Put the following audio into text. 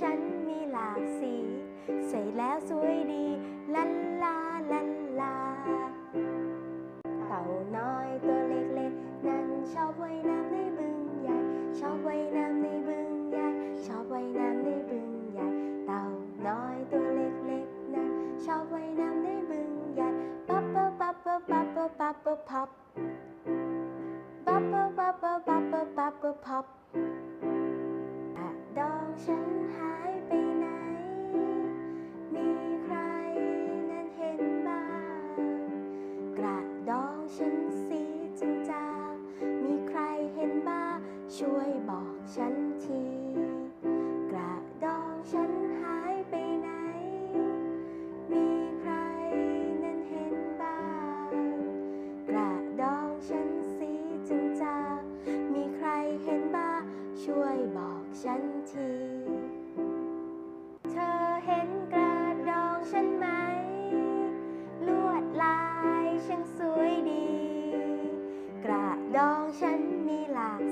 ฉันมีหลากสี ใส่แล้วสวยดีลันลาลันลา เต่าน้อยตัวเล็กๆ นั้นชอบว่ายน้ำในบึงใหญ่ ชอบว่ายน้ำในบึงใหญ่ ชอบว่ายน้ำในบึงใหญ่ เต่าน้อยตัวเล็กๆ นั้นชอบว่ายน้ำในบึงใหญ่ ปั๊บปั๊บปั๊บปั๊บปั๊บปั๊บปั๊บปั๊บ ช่วยบอกฉันที กระดองฉันหายไปไหน มีใครนั้นเห็นบ้าง กระดองฉันสีจึงจางมีใครเห็นบ้าง ช่วยบอกฉันที เธอเห็นกระดองฉันไหม ลวดลายช่างสวยดี กระดองฉันมีหลาก